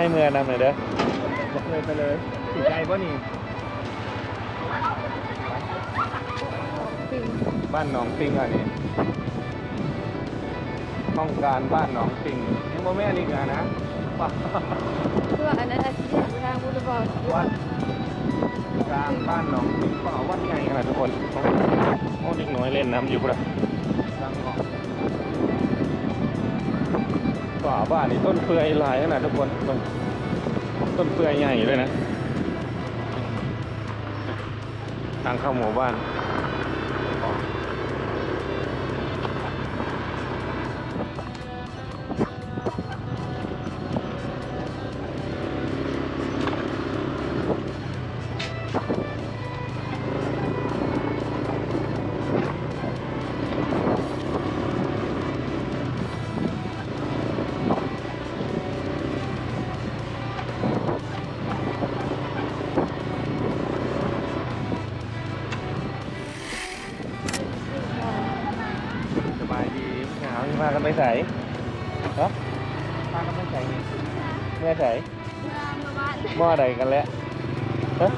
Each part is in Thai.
ให้เมื่อนำหน่อยเด้อบอกเลยไปเลยติดใจป่ะนี่ปิงบ้านหนองปิงอะนี่ห้องการบ้านหนองปิงยังโมแม่นอีกอะนะว้าเพื่ออันนั้นอาชีพทางบุรีบอลวัดกลางบ้านหนองปิงก็วัดใหญ่ขนาดทุกคนโอ้เด็กน้อยเล่นน้ำอยู่พุ่นอะกลางห้อง บ้านนี่ต้นเปื่อยลายขนาดทุกคนต้นต้นเปื่อยใหญ่เลยนะทางเข้าหมู่บ้าน ใส่ฮะมากันไปใส่นี่แม่ใส่มาบ้านหม้อใดกันแล้วฮะ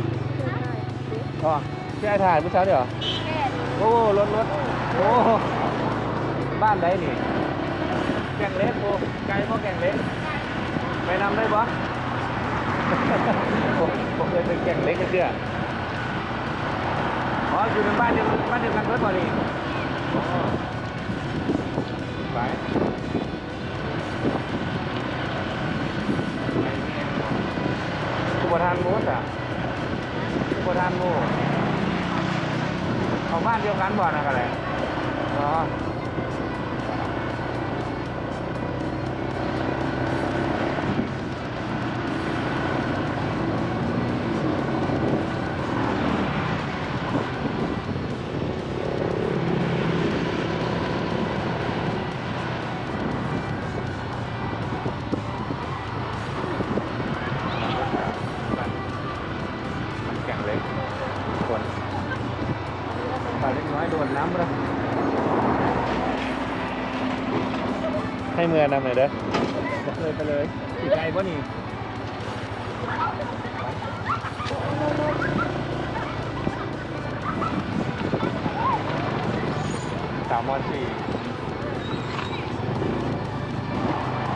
อ๋อที่ไอ้ถ่ายเมื่อเช้าเดี๋ยวแก่โอ้รถรถโอ้บ้านใดนี่แกงเล็กโอ้ไกลเพราะแกงเล็กไปนำได้ปะผมผมเคยเป็นแกงเล็กกันเชื่ออ๋ออยู่ในบ้านเดียวกันบ้านเดียวกันเพื่อนบ่นี่อ๋อ ไปอุปทานโมดอะอุปทานโมดของบ้านเดียวกันบ่นะกันแหละอ๋อ เมื่อนำหน่อยเด้อบอกเลยไปเลยติดใจป่ะนี่สามวันสี่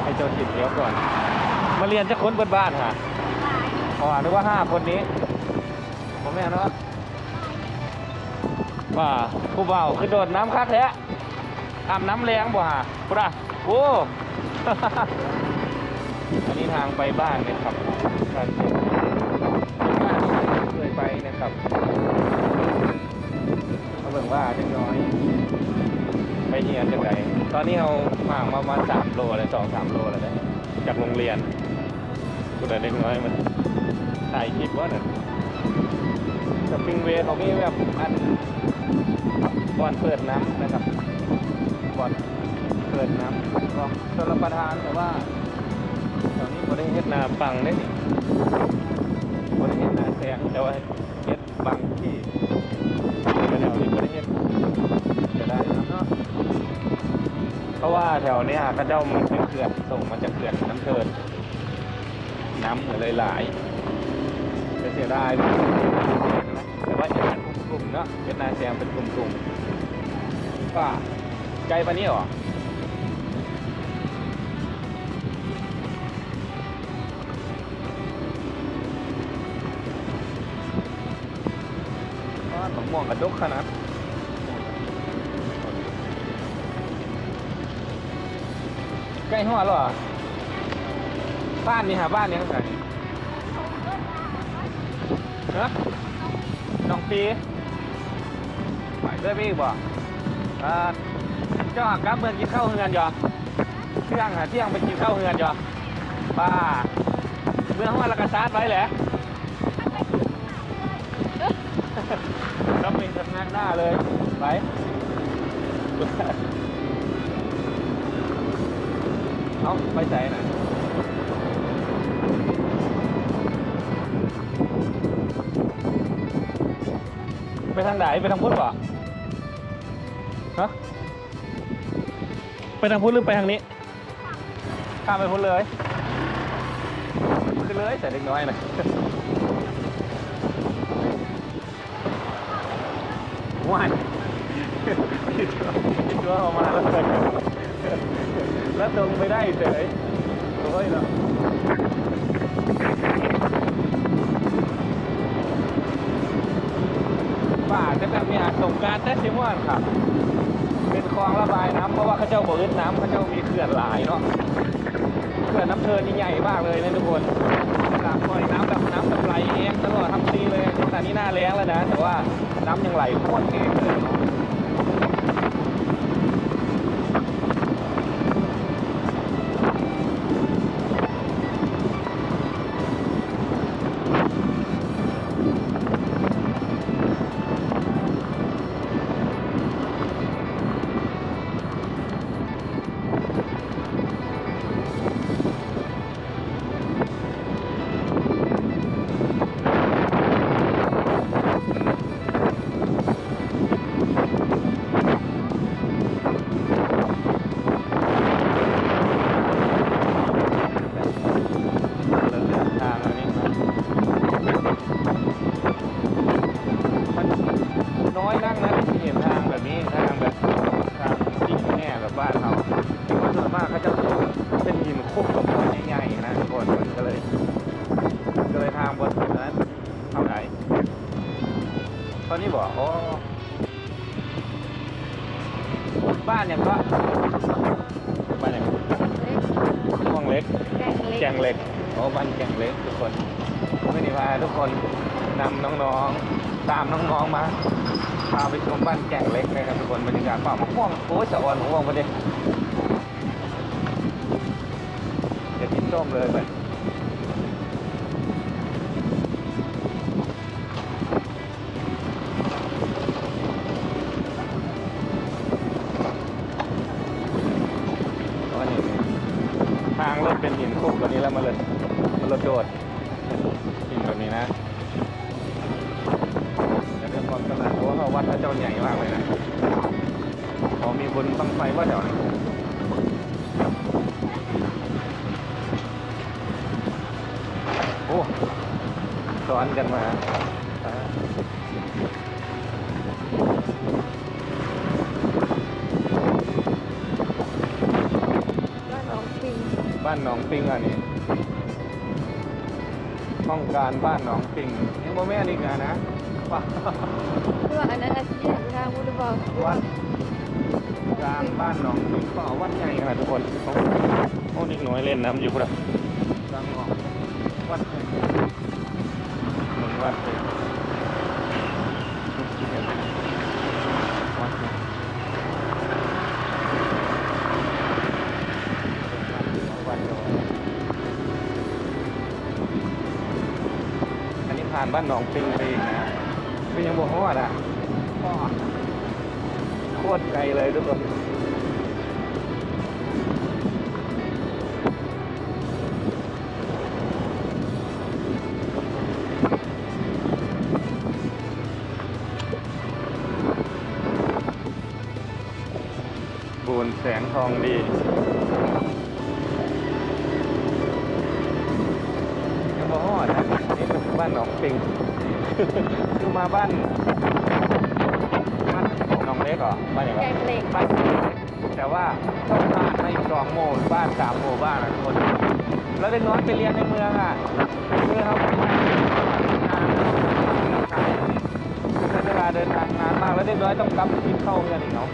ให้เจ้าจิตเดี๋ยวก่อน มาเรียนจะค้นเบิดบ้านค่ะอ๋อนึกว่าห้าคนนี้ ผมแม่เนาะว่าผู้เบาคือโดดน้ำคักแท้อาบน้ำแรงบ่ฮะพุทธะ โอ้ อันนี้ทางไปบ้านนะครับทางบ้านเคยไปนะครับเขาเบิ่งว่าเล็กน้อย ไปเฮียนจังไรตอนนี้เราห่างมาประมาณสามโลเลยสองสามโลแล้วนะจากโรงเรียนคุณเด็กน้อยมันถ่ายคลิปว่าเนี่ยสปริงเวย์เขามีแบบอันบอลเปิดน้ำนะครับบอล เปิดน้ำก็ชลประทานแต่ว่าตอนนี้บริเฮ็ดนาปังได้นี่บริเฮ็ดนาแซงแต่ว่าเฮ็ดบางที่แถวนี้บริเฮ็ดจะได้นะเนาะเพราะว่าแถวเนี้ยกระเจ้ามันเป็นเขื่อนส่งมาจากเขื่อนน้ำเทินน้ำเลยหลายจะเสียดายนะแต่ว่าจะเป็นกลุ่มๆเนาะเวียดนามแซงเป็นกลุ่มๆก็ไกลปะเนี่ยหรอ อ๋องม่วงกระดกขนาดใกล้หัวหรอบ้านนี่หาบ้านนี่ข้างในฮะน้องปีไปด้วยพี่บ่อ่าเจ้าหักกลับเมืองกินข้าวเฮือนยอเที่ยงหาเที่ยงไปกินข้าวเฮือนยอป้าเมืองว่าละกระซาดไว้แหละ ต้องมีสำนักหน้าเลยไปเอาไปใส่หน่อยไปทางไหนไปทางพุทธป่ะฮะไปทางพุทธหรือไปทางนี้ ข้ามไปพุทธเลย ขึ้นเลยใส่เล็กน้อยนะ ว้ายคิดว่าคิดว่าออกมาแล้วเลยแล้วตรงไม่ได้เฉยโอ้ยเนาะป่าจะแบบมีอาสงการแต่ซิมอนครับ เป็นคลองระบายน้ำเพราะว่าเขาเจ้าบ่อึดน้ำเขาเจ้ามีเขื่อนหลายเนาะเขื่อนน้ำเทินนี่ใหญ่มากเลยนะทุกคนน้ำปล่อยน้ำแบบน้ำแบบไหลเองตลอดทั้งปีเลยขณะนี้หน้าแล้งแล้วนะแต่ว่า น้ำยังไหลโคตรเองเลย ตอนนี้บอกโอ้บ้านอย่างก็บ้านอย่างเล็กช่วงเล็ก แกงเล็กแกงเหล็กโอ้บ้านแกงเหล็กทุกคนไม่ได้พาทุกคนนำน้องๆ ตามน้องๆมาพาไปชมบ้านแกงเหล็กนะครับทุกคนบรรยากาศป่ามะม่วงโอ้ยสะออนมะม่วงประเด็นเดี๋ยวกินส้มเลยไป ซ้อนกันมาอ่าบ้านหนองปิงบ้านหนองปิงอันนี้ห้องการบ้านหนองปิงยังโมแม่นอีกนะนะว้าเพื่ออันนั้นอาชีพไปทางบุรีรัมย์วัดกลางบ้านหนองปิงก็วัดใหญ่ขนาดทุกคนโอ้โอ้นิดหน่อยเล่นน้ำอยู่ครับกลางหนองวัดใหญ่ เหมือนวัดเลยวัดใหญ่วัดใหญ่อันนี้ผ่านบ้านหนองปิงไปอีกนะก็ยังบ่ฮอดอะโคตรไกลเลยทุกคน สงทองดียังบ่ฮอดนะนี่เป็นบ้านหนองปิงคือมาบ้านบ้านหนองเล็กเหรอบ้านอย่างแกไรงเล็กบ้านแต่ว่าต้องผ่านมาอีกสองโมงบ้านสามโมงบ้านนะทุกคนแล้วเด็กน้อยไปเรียนในเมืองอะคือเขาไม่ได้นานใช้เวลาเดินทางนานมากแล้วเด็กน้อยต้องกลับไปกินข้าวกันอีกเนาะ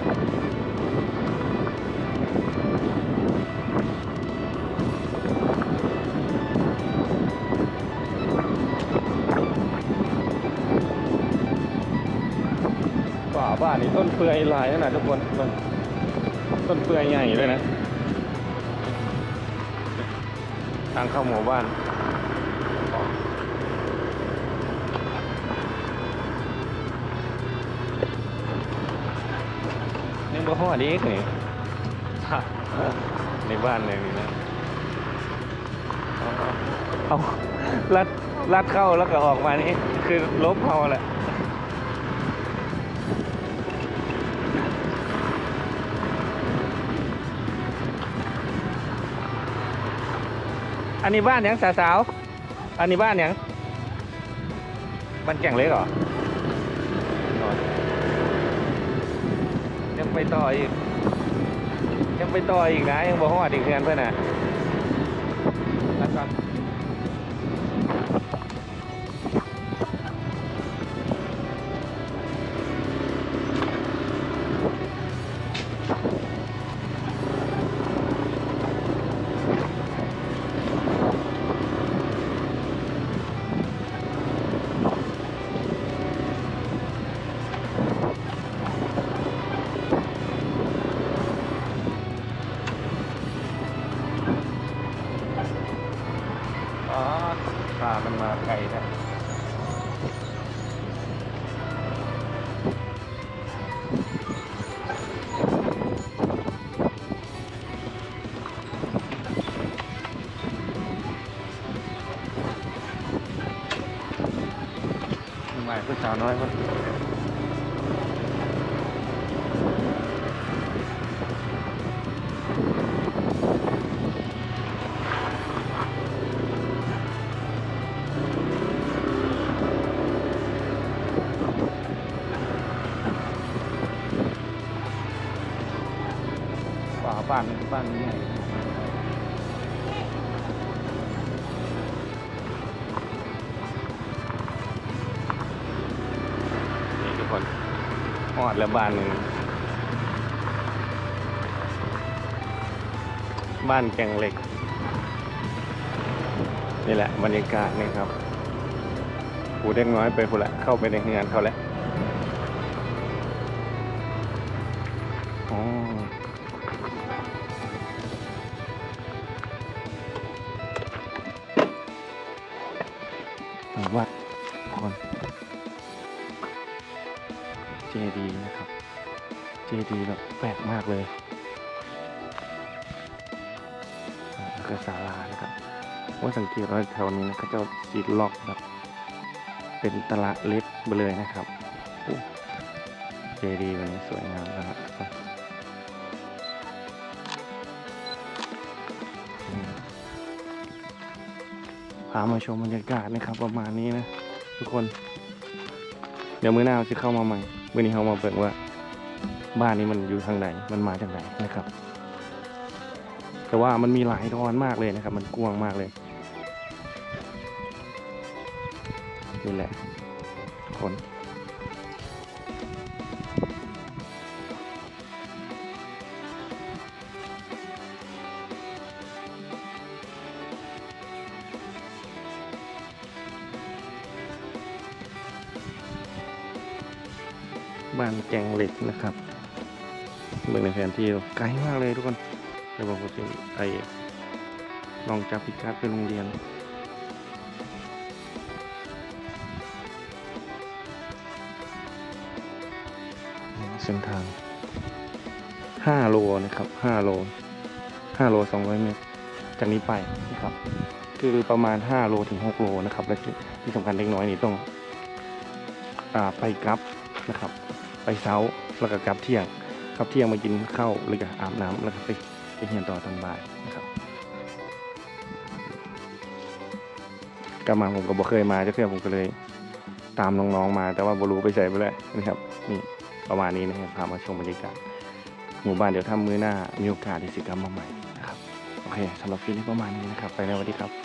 านนี่ต้นเปื่อยหลายนะทุกคน ต้นเปื่อยใหญ่ด้วยนะ ทางเข้าหมู่บ้านนี่บ่ฮอดอีกนี่ในบ้านเลยนี่นะเอาเอาลัดลัดเข้าแล้วก็ออกมานี่คือลบเขาแหละ อันนี้บ้านหยังสาวอันนี้บ้านยังบ้านแก่งเล็กเหรออ๋อยังไปต่ออีก ยังไปต่ออีกนะยังบอกว่าอีกเพื่อนเพื่อนน่ะแล้วก่อน มายผู้สาวน้อยคนป่าบ้านบ้านใหญ่ อดแล้วบ้านหนึ่งบ้านแกงเหล็ก นี่แหละบรรยากาศนี่ครับผูเด็กน้อยไปคนละเข้าไปในงานเขาแล้ว เจดีนะครับเจดีแบบแปลกมากเลยอ่าแล้วก็ศาลานะครับว่าสังเกตว่าแถวนี้นะเขาจะจีดล็อกแบบเป็นตลาดเล็กไปเลยนะครับเจดีย์วันนี้สวยงามนะครับพามาชมบรรยากาศนะครับประมาณนี้นะ ทุกคน เดี๋ยวมื้อหน้าเราจะเข้ามาใหม่ มื่อนี้เรามาเปิดว่าบ้านนี้มันอยู่ทางไหนมันมาจากไหนนะครับ แต่ว่ามันมีหลายดอนมากเลยนะครับ มันกว้างมากเลยนี่แหละทุกคน บ้านแกงเหล็กนะครับเมืองในแผนที่ไกลมากเลยทุกคนเดี๋ยวผมจะไปลองจับพิกัดไปโรงเรียนเส้นทาง5โลนะครับ5โล5โล200เมตรจากนี้ไปนะครับ คือประมาณ5โลถึง6โลนะครับ และที่สำคัญเล็กน้อยนี่ต้องอไปกลับนะครับ ไปเช้าแล้วก็กลับเที่ยงกลับเที่ยงมากินข้าวแล้วก็อาบน้ำแล้วก็ไปไปเรียนต่อตอนบ่ายนะครับกลับมาผมก็บ่เคยมาจะเคยผมก็เลยตามน้องๆมา แต่ว่าบรู้ไปใส่ไปแล้วนะครับนี่ประมาณนี้นะครับพามาชมบรรยากาศหมู่บ้านเดี๋ยวถ้ามื้อหน้ามีโอกาสที่สิกรรมมาใหม่นะครับโอเคสำหรับคลิปนี้ประมาณนี้นะครับ ไปแล้วสวัสดีครับ